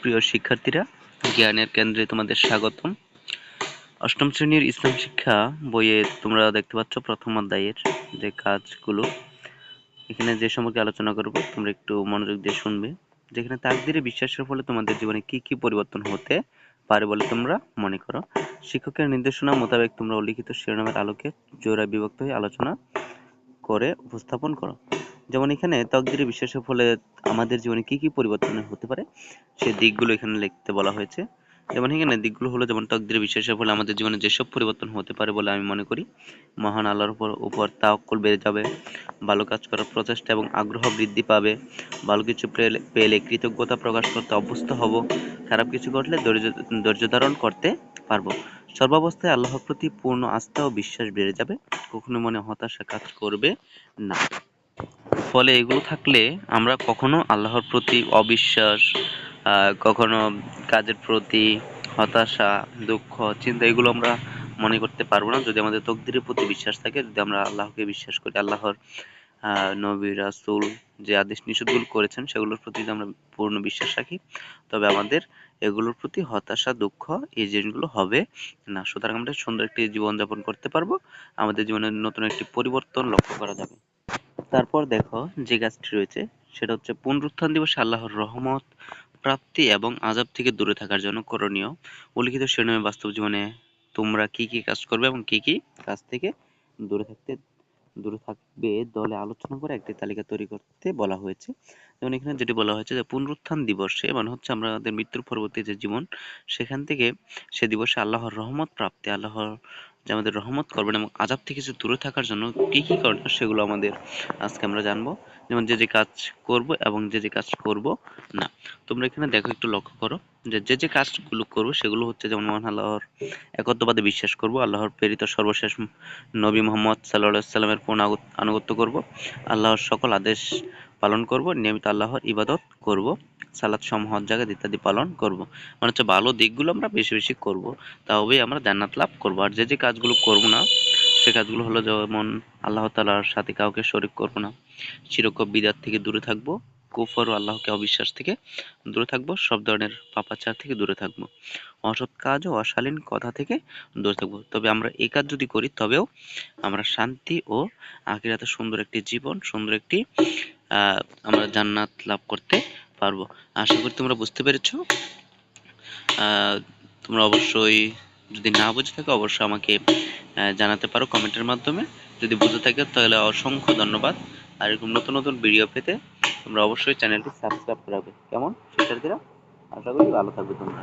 প্রিয় শিক্ষার্থীরা, জ্ঞানের কেন্দ্রে তোমাদের স্বাগতম। অষ্টম শ্রেণির ইসলাম শিক্ষা বইয়ে তোমরা দেখতে পাচ্ছ প্রথম অধ্যায়ের যে কাজগুলো। এখানে যে সম্পর্কে আলোচনা করব, তোমরা একটু মনোযোগ দিয়ে শুনবে। যেখানে তাকদিরে বিশ্বাসের ফলে তোমাদের জীবনে কি কি পরিবর্তন হতে পারে বলে তোমরা মনে করো। শিক্ষকের নির্দেশনা মোতাবেক তোমরা উল্লিখিত শিরোনামের আলোকে জোড়া বিভক্ত হয়ে আলোচনা করে উপস্থাপন করো। যেমন এখানে তকদিরে বিশ্বাসের ফলে আমাদের জীবনে কি কি পরিবর্তন হতে পারে, সেই দিকগুলো এখানে লিখতে বলা হয়েছে। যেমন এখানে দিকগুলো হলো যেমন তকদিরে বিশ্বাসের ফলে আমাদের জীবনে যেসব পরিবর্তন হতে পারে বলে আমি মনে করি, মহান আল্লাহর উপর উপর তাওয়াক্কুল বেড়ে যাবে, ভালো কাজ করার প্রচেষ্টা এবং আগ্রহ বৃদ্ধি পাবে, ভালো কিছু পেলে পেলে কৃতজ্ঞতা প্রকাশ করতে অভ্যস্ত হব, খারাপ কিছু ঘটলে ধৈর্য ধৈর্য ধারণ করতে পারব। সর্বাবস্থায় আল্লাহর প্রতি পূর্ণ আস্থা ও বিশ্বাস বেড়ে যাবে, কখনো মনে হতাশা কাজ করবে না। ফলে এগুলো থাকলে আমরা কখনো আল্লাহর প্রতি অবিশ্বাস কখনো কাজের প্রতি হতাশা, দুঃখ, চিন্তা এগুলো আমরা মনে করতে পারব না। যদি আমাদের তকদিরের প্রতি বিশ্বাস থাকে, যদি আমরা আল্লাহকে বিশ্বাস করি, আল্লাহর নবী, রাসূল যে আদেশ নিষেধগুলো করেছেন, সেগুলোর প্রতি আমরা পূর্ণ বিশ্বাস রাখি, তবে আমাদের এগুলোর প্রতি হতাশা, দুঃখ এই জিনিসগুলো হবে না। সুতরাং আমরা সুন্দর একটি জীবনযাপন করতে পারব। আমাদের জীবনে নতুন একটি পরিবর্তন লক্ষ্য করা যাবে। তারপর দেখো যে গাছটি রয়েছে, সেটা হচ্ছে পুনরুত্থান দিবসে আল্লাহর রহমত, প্রাপ্তি এবং আজাব থেকে দূরে থাকার জন্য করণীয়। উল্লিখিত শিরোনামে বাস্তব জীবনে তোমরা কি কি কাজ করবে এবং কি কি কাজ থেকে দূরে থাকতে, দূরে থাকবে দলে আলোচনা করে একটি তালিকা তৈরি করতে বলা হয়েছে। যেমন এখানে যেটি বলা হয়েছে যে পুনরুত্থান দিবসে মানে হচ্ছে আমাদের মৃত্যুর পরবর্তী যে জীবন, সেখান থেকে সে দিবসে আল্লাহর রহমত প্রাপ্তি, আল্লাহর যে আমাদের রহমত করবেন এবং আযাব থেকে যে দূরে থাকার জন্য কি কি করণীয় সেগুলো আমাদের আজকে আমরা জানব। যেমন যে যে কাজ করব এবং যে যে কাজ করব না। তোমরা এখানে দেখো, একটু লক্ষ্য করো যে যে যে কাজগুলো করব সেগুলো হচ্ছে যেমন মহান আল্লাহর একত্ববাদে বিশ্বাস করব, আল্লাহর প্রেরিত সর্বশেষ নবী মোহাম্মদ সাল্লাহ সাল্লামের পূর্ণ আনুগত্য করব, আল্লাহর সকল আদেশ পালন করব, নিয়মিত আল্লাহর ইবাদত করব, সালাত সমূহ জায়গা ইত্যাদি পালন করব। মানে হচ্ছে ভালো দিকগুলো আমরা বেশি বেশি করব তবেই আমরা জান্নাত লাভ করব। আর যে যে কাজগুলো করব না, সে কাজগুলো হলো যেমন আল্লাহ তাআলার সাথে কাউকে শরীক করব না শিরক ও বিদাত থেকে দূরে থাকব, কুফর ও আল্লাহকে অবিশ্বাস থেকে দূরে থাকব, সব ধরনের পাপাচার থেকে দূরে থাকব, অসৎ কাজ ও অশালীন কথা থেকে দূরে থাকব। তবে আমরা এই কাজ যদি করি, তবেও আমরা শান্তি ও আখিরাতে সুন্দর একটি জীবন, সুন্দর একটি আমরা জান্নাত লাভ করতে পারব। আশা করি তোমরা বুঝতে পেরেছ। তোমরা অবশ্যই যদি না বুঝে থাকো, অবশ্যই আমাকে জানাতে পারো কমেন্টের মাধ্যমে। যদি বুঝে থাকে, তাহলে অসংখ্য ধন্যবাদ। আর এরকম নতুন নতুন ভিডিও পেতে তোমরা অবশ্যই চ্যানেলটি সাবস্ক্রাইব করাবে কেমন? শিক্ষার্থীরা আশা করি ভালো থাকবে তোমরা।